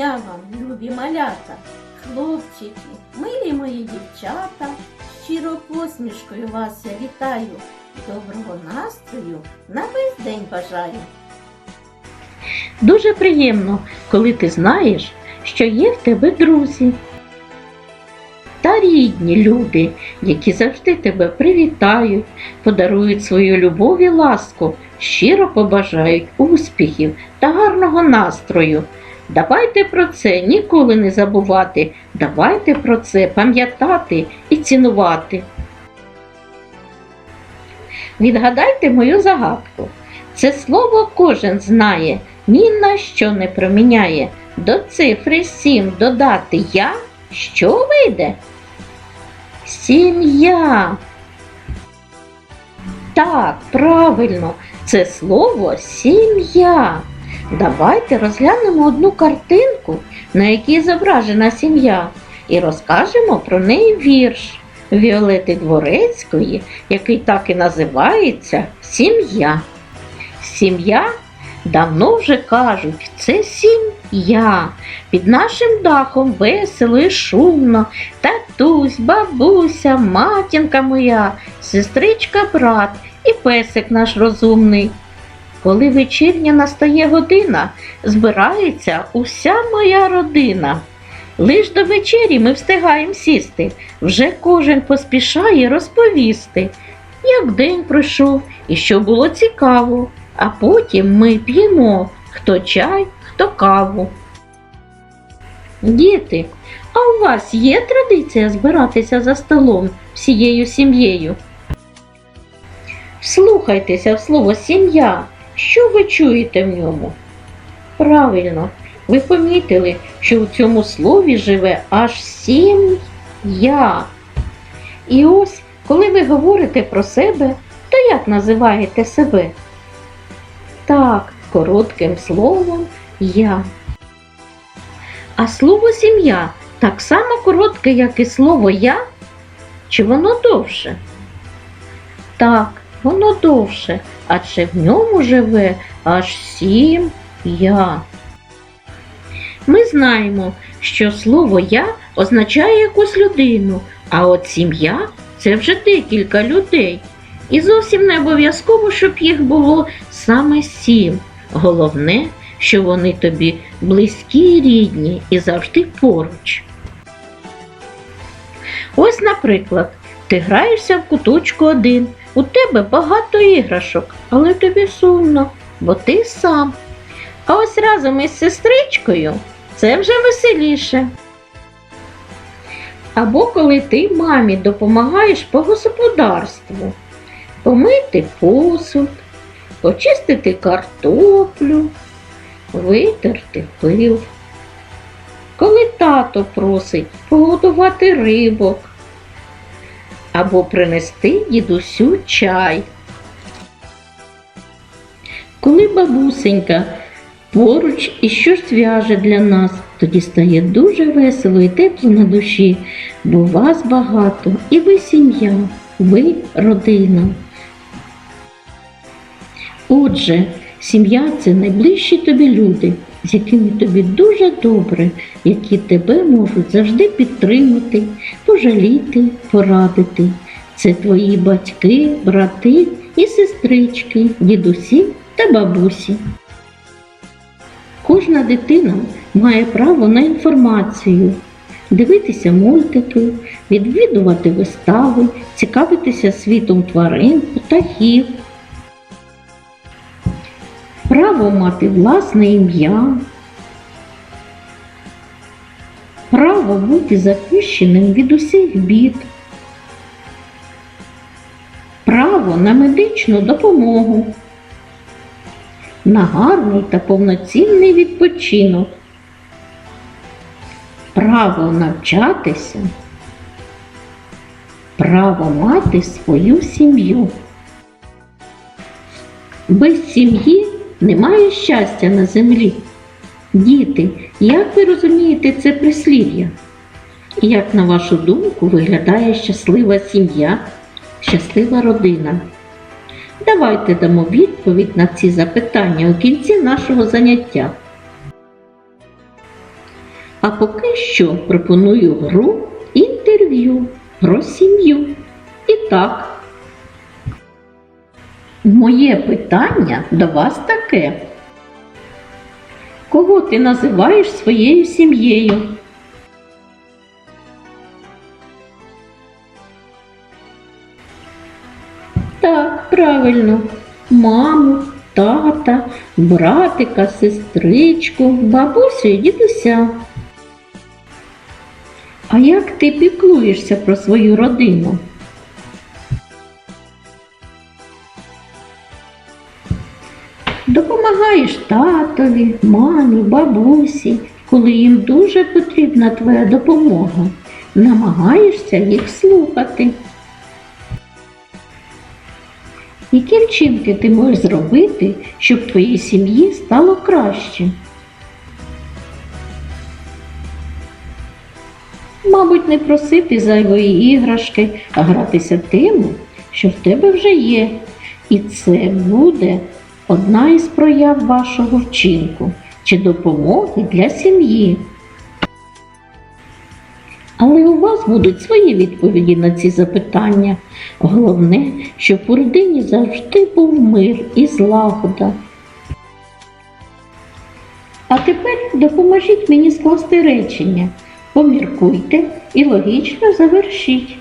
дня вам, любі малята, хлопчики, милі мої дівчата, щиро посмішкою вас я вітаю, доброго настрою на весь день бажаю. Дуже приємно, коли ти знаєш, що є в тебе друзі. Та рідні люди, які завжди тебе привітають, подарують свою любов і ласку, щиро побажають успіхів та гарного настрою. Давайте про це ніколи не забувати, давайте про це пам'ятати і цінувати. Відгадайте мою загадку. Це слово кожен знає, ні на що не проміняє. До цифри сім додати я, що вийде? Сім'я. Так, правильно, це слово сім'я. Давайте розглянемо одну картинку, на якій зображена сім'я, і розкажемо про неї вірш Віолети Дворецької, який так і називається Сім'я. Сім'я давно вже кажуть, це сім'я. Під нашим дахом весело і шумно, татусь, бабуся, матінка моя, сестричка, брат і песик наш розумний. Коли вечірня настає година, збирається уся моя родина. Лиш до вечері ми встигаємо сісти, вже кожен поспішає розповісти, як день пройшов і що було цікаво, а потім ми п'ємо хто чай, хто каву. Діти, а у вас є традиція збиратися за столом всією сім'єю? Слухайтеся в слово сім'я. Що ви чуєте в ньому? Правильно, ви помітили, що у цьому слові живе аж сім я. І ось, коли ви говорите про себе, то як називаєте себе? Так, коротким словом я. А слово сім'я так само коротке, як і слово я? Чи воно довше? Так, воно довше, адже в ньому живе аж сім я. Ми знаємо, що слово я означає якусь людину, а от сім'я це вже декілька людей. І зовсім не обов'язково, щоб їх було саме сім. Головне, що вони тобі близькі і рідні і завжди поруч. Ось, наприклад, ти граєшся в куточку один, у тебе багато іграшок, але тобі сумно, бо ти сам. А ось разом із сестричкою це вже веселіше. Або коли ти мамі допомагаєш по господарству, помити посуд, почистити картоплю, витерти пил. Коли тато просить погодувати рибок або принести дідусю чай. Коли бабусенька поруч і щось в'яже для нас, тоді стає дуже весело і тепло на душі, бо вас багато, і ви сім'я, ви родина. Отже, сім'я це найближчі тобі люди, з якими тобі дуже добре, які тебе можуть завжди підтримати, пожаліти, порадити. Це твої батьки, брати і сестрички, дідусі та бабусі. Кожна дитина має право на інформацію, дивитися мультики, відвідувати вистави, цікавитися світом тварин, птахів. Право мати власне ім'я, право бути захищеним від усіх бід, право на медичну допомогу, на гарний та повноцінний відпочинок, право навчатися, право мати свою сім'ю. Без сім'ї немає щастя на землі. Діти, як ви розумієте це прислів'я? Як, на вашу думку, виглядає щаслива сім'я, щаслива родина? Давайте дамо відповідь на ці запитання у кінці нашого заняття. А поки що пропоную гру інтерв'ю про сім'ю. І так, моє питання до вас таке. Кого ти називаєш своєю сім'єю? Так, правильно. Маму, тата, братика, сестричку, бабусю і дідуся. А як ти піклуєшся про свою родину? Допомагаєш татові, мамі, бабусі, коли їм дуже потрібна твоя допомога. Намагаєшся їх слухати. Які вчинки ти можеш зробити, щоб твоїй сім'ї стало краще? Мабуть, не просити зайвої іграшки, а гратися тим, що в тебе вже є. І це буде одна із прояв вашого вчинку чи допомоги для сім'ї. Але у вас будуть свої відповіді на ці запитання. Головне, щоб у родині завжди був мир і злагода. А тепер допоможіть мені скласти речення. Поміркуйте і логічно завершіть.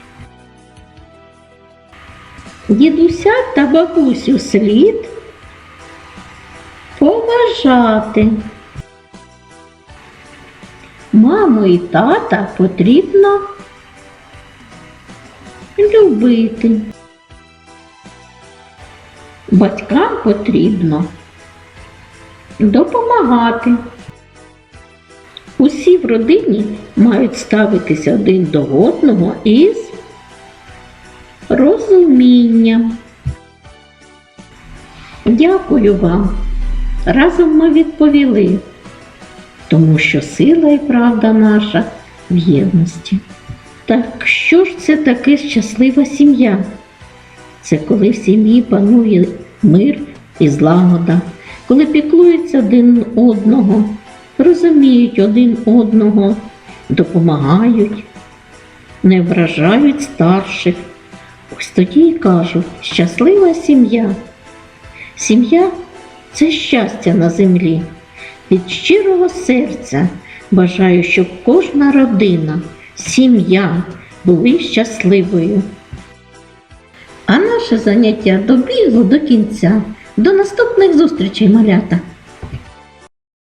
Дідуся та бабусю слід поважати. Маму і тата потрібно любити. Батькам потрібно допомагати. Усі в родині мають ставитися один до одного із розумінням. Дякую вам. Разом ми відповіли, тому що сила і правда наша в єдності. Так що ж це таке щаслива сім'я? Це коли в сім'ї панує мир і злагода, коли піклуються один одного, розуміють один одного, допомагають, не вражають старших. Ось тоді й кажуть, щаслива сім'я. Сім'я це щастя на землі. Від щирого серця бажаю, щоб кожна родина, сім'я були щасливою. А наше заняття добігло до кінця. До наступних зустрічей, малята!